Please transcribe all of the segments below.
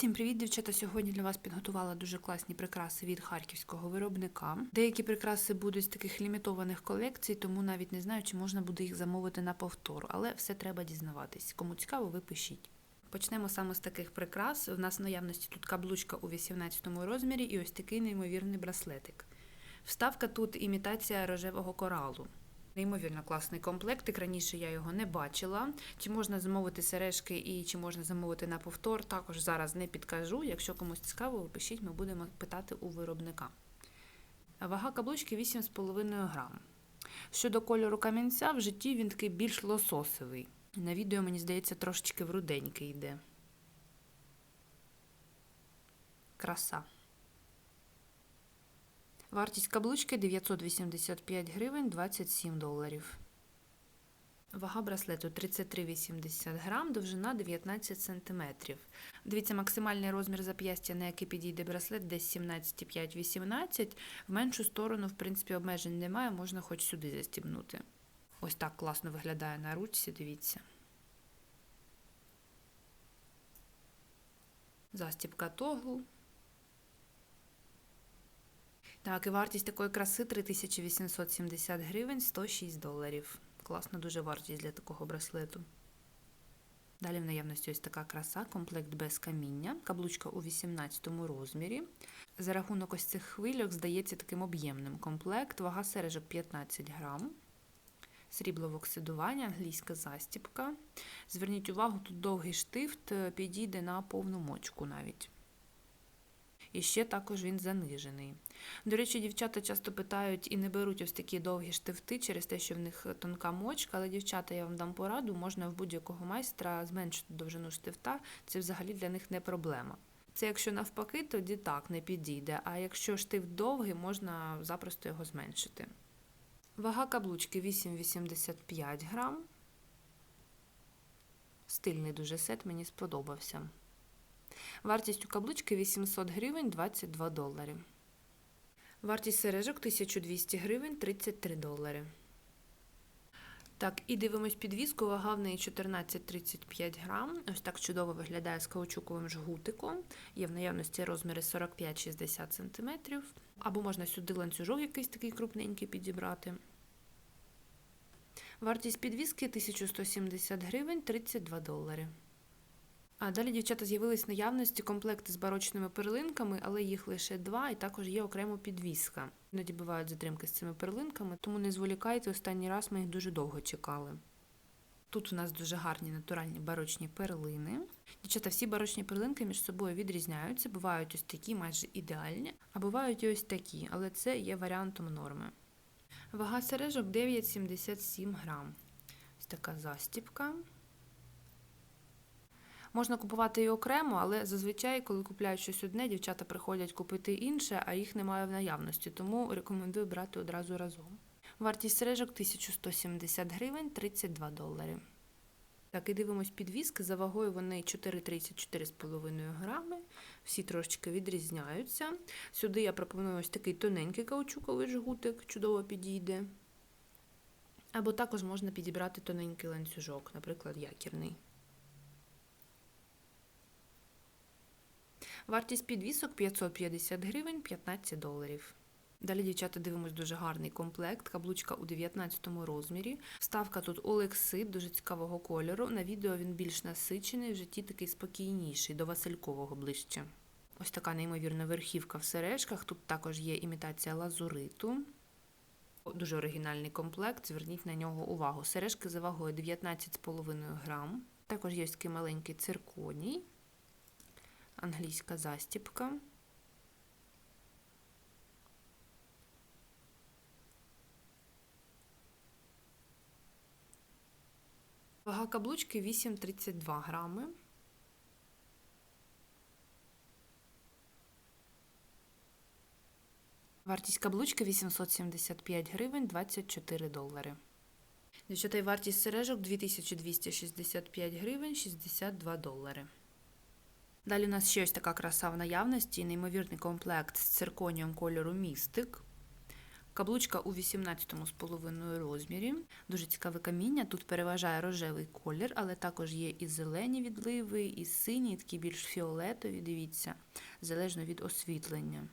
Всім привіт, дівчата! Сьогодні для вас підготувала дуже класні прикраси від харківського виробника. Деякі прикраси будуть з таких лімітованих колекцій, тому навіть не знаю, чи можна буде їх замовити на повтор, але все треба дізнаватись. Кому цікаво, ви пишіть. Почнемо саме з таких прикрас. У нас в наявності тут каблучка у 18 розмірі і ось такий неймовірний браслетик. Вставка тут імітація рожевого коралу. Неймовірно класний комплектик. Раніше я його не бачила. Чи можна замовити сережки і чи можна замовити на повтор, також зараз не підкажу. Якщо комусь цікаво, пишіть, ми будемо питати у виробника. Вага каблучки 8,5 грам. Щодо кольору камінця, в житті він такий більш лососовий. На відео, мені здається, трошечки в руденький йде. Краса. Вартість каблучки 985 гривень 27 доларів. Вага браслету 33,80 грам, довжина 19 см. Дивіться, максимальний розмір зап'ястя, на який підійде браслет, десь 17,5-18. В меншу сторону, в принципі, обмежень немає, можна хоч сюди застібнути. Ось так класно виглядає на ручці, дивіться. Застібка тогл. Так, і вартість такої краси 3870 гривень 106 доларів. Класна дуже вартість для такого браслету. Далі в наявності ось така краса, комплект без каміння, каблучка у 18 розмірі. За рахунок ось цих хвильок здається таким об'ємним комплект, вага сережок 15 грам. Сріблове оксидування, англійська застіпка. Зверніть увагу, тут довгий штифт підійде на повну мочку навіть. І ще також він занижений. До речі, дівчата часто питають і не беруть ось такі довгі штифти через те, що в них тонка мочка, але дівчата, я вам дам пораду, можна в будь-якого майстра зменшити довжину штифта, це взагалі для них не проблема. Це якщо навпаки, тоді так не підійде, а якщо штифт довгий, можна запросто його зменшити. Вага каблучки 8,85 грам. Стильний дуже сет, мені сподобався. Вартість у каблучки 800 гривень 22 долари. Вартість сережок 1200 гривень 33 долари. Так, і дивимось підвіску, вага в неї 14-35 грам. Ось так чудово виглядає з каучуковим жгутиком. Є в наявності розміри 45-60 см. Або можна сюди ланцюжок якийсь такий крупненький підібрати. Вартість підвіски 1170 гривень 32 долари. А далі дівчата з'явились наявності комплекти з барочними перлинками, але їх лише два, і також є окремо підвіска. Іноді бувають затримки з цими перлинками, тому не зволікайте, останній раз ми їх дуже довго чекали. Тут у нас дуже гарні натуральні барочні перлини. Дівчата, всі барочні перлинки між собою відрізняються. Бувають ось такі майже ідеальні, а бувають і ось такі, але це є варіантом норми. Вага сережок 9,77 грам. Ось така застіпка. Можна купувати і окремо, але зазвичай, коли купляють щось одне, дівчата приходять купити інше, а їх немає в наявності, тому рекомендую брати одразу разом. Вартість сережок 1170 гривень 32 долари. Так, і дивимось підвіски. За вагою вони 4,34,5 грами. Всі трошечки відрізняються. Сюди я пропоную ось такий тоненький каучуковий жгутик, чудово підійде. Або також можна підібрати тоненький ланцюжок, наприклад, якірний. Вартість підвісок 550 гривень 15 доларів. Далі, дівчата, дивимось дуже гарний комплект. Каблучка у 19 розмірі. Вставка тут олексит, дуже цікавого кольору. На відео він більш насичений, в житті такий спокійніший, до Василькового ближче. Ось така неймовірна верхівка в сережках. Тут також є імітація лазуриту. Дуже оригінальний комплект, зверніть на нього увагу. Сережки за вагою 19,5 грам. Також є ось такий маленький цирконій англійська застіпка. Вага каблучки 8,32 грами. Вартість каблучки 875 гривень 24 долари. Дівчата, вартість сережок 2265 гривень 62 долари. Далі у нас ще ось така краса в наявності, неймовірний комплект з цирконієм кольору містик. Каблучка у 18,5 розмірі. Дуже цікаве каміння. Тут переважає рожевий колір, але також є і зелені відливи, і сині, і такі більш фіолетові, дивіться, залежно від освітлення.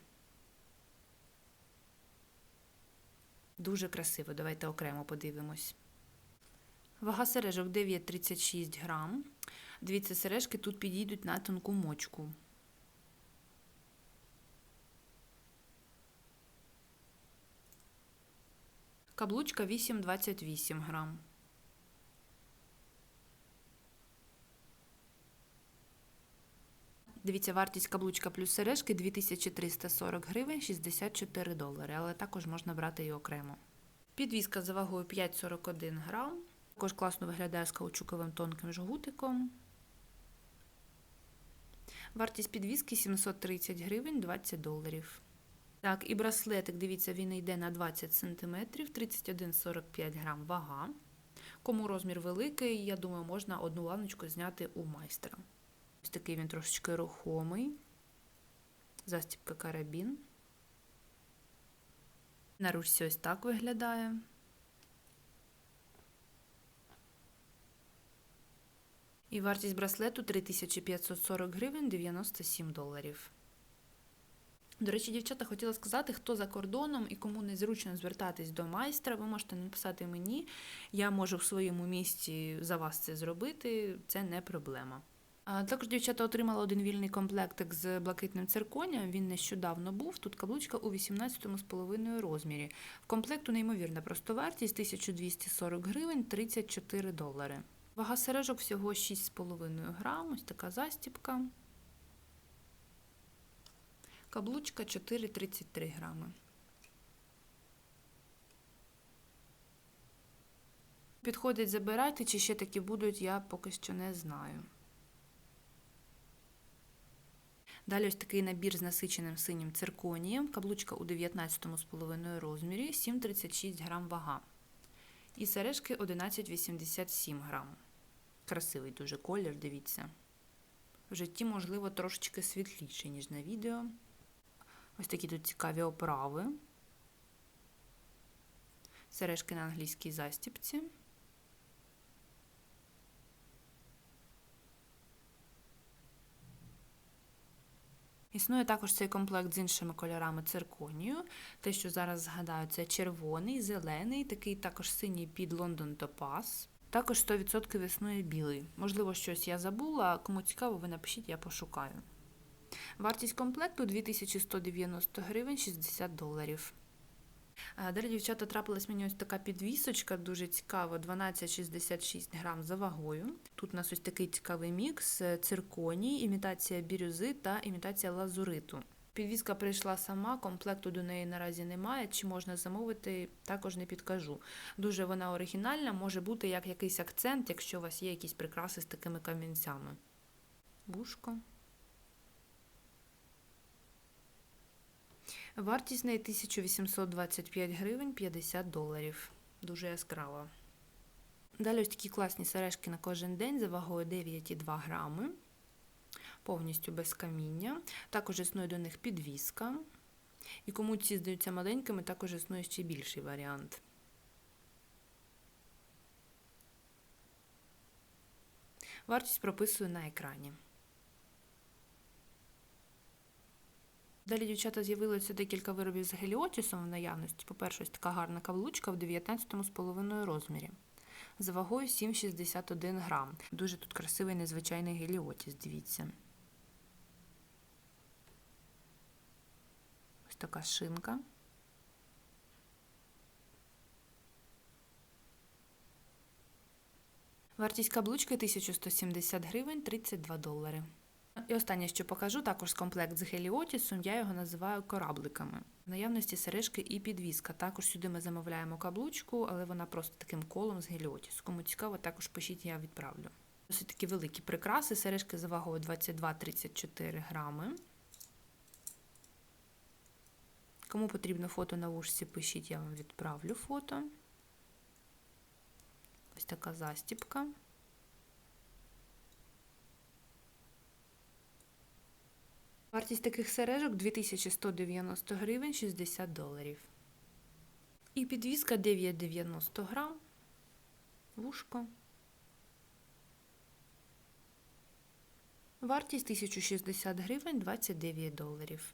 Дуже красиво, давайте окремо подивимось. Вага сережок 9,36 грам. Дивіться, сережки тут підійдуть на тонку мочку. Каблучка 8,28 грам. Дивіться, вартість каблучка плюс сережки 2340 гривень 64 долари, але також можна брати і окремо. Підвізка за вагою 5,41 грам. Також класно виглядає з каучуковим тонким жгутиком. Вартість підвіски 730 гривень 20 доларів. Так, і браслетик, дивіться, він йде на 20 см, 31,45 грам вага. Кому розмір великий, я думаю, можна одну ланочку зняти у майстра. Ось такий він трошечки рухомий. Застібка карабін. На ручці ось так виглядає. І вартість браслету 3540 гривень 97 доларів. До речі, дівчата хотіла сказати, хто за кордоном і кому незручно звертатись до майстра, ви можете написати мені. Я можу в своєму місті за вас це зробити, це не проблема. Також дівчата отримала один вільний комплектик з блакитним цирконям. Він нещодавно був. Тут каблучка у 18,5 розмірі. В комплекту неймовірна простовартість 1240 гривень 34 долари. Вага сережок всього 6,5 грам, ось така застіпка. Каблучка 4,33 грами. Підходять забирайте, чи ще такі будуть, я поки що не знаю. Далі ось такий набір з насиченим синім цирконієм. Каблучка у 19,5 розмірі, 7,36 грам вага. І сережки 11,87 грам. Красивий дуже колір, дивіться. В житті, можливо, трошечки світліший, ніж на відео. Ось такі тут цікаві оправи. Сережки на англійській застіпці. Існує також цей комплект з іншими кольорами цирконію. Те, що зараз згадаю, це червоний, зелений, такий також синій під Лондон Топаз. Також 100% існує білий. Можливо, щось я забула. Кому цікаво, ви напишіть, я пошукаю. Вартість комплекту 2190 гривень 60 доларів. Далі, дівчата, трапилась мені ось така підвісочка, дуже цікава, 12,66 грам за вагою. Тут у нас ось такий цікавий мікс: цирконій, імітація бірюзи та імітація лазуриту. Підвізка прийшла сама, комплекту до неї наразі немає. Чи можна замовити, також не підкажу. Дуже вона оригінальна, може бути як якийсь акцент, якщо у вас є якісь прикраси з такими камінцями. Бушко. Вартість неї 1825 гривень 50 доларів. Дуже яскрава. Далі ось такі класні сережки на кожен день за вагою 9,2 грами. Повністю без каміння. Також існує до них підвіска. І кому ці здаються маленькими, також існує ще більший варіант. Вартість прописую на екрані. Далі, дівчата, з'явилося декілька виробів з геліотісом в наявності. По-перше, ось така гарна каблучка в 19,5 розмірі. За вагою 7,61 грам. Дуже тут красивий незвичайний геліотіс, дивіться. Така шинка. Вартість каблучки 1170 гривень 32 долари. І останнє, що покажу, також комплект з геліотісом, я його називаю корабликами. В наявності сережки і підвіска. Також сюди ми замовляємо каблучку, але вона просто таким колом з геліотісу. Кому цікаво, також пишіть, я відправлю. Досить такі великі прикраси, сережки за вагою 22-34 грами. Кому потрібно фото на вушці, пишіть, я вам відправлю фото. Ось така застіпка. Вартість таких сережок 2190 гривень 60 доларів. І підвіска 9,90 грам. Вушко. Вартість 1060 гривень 29 доларів.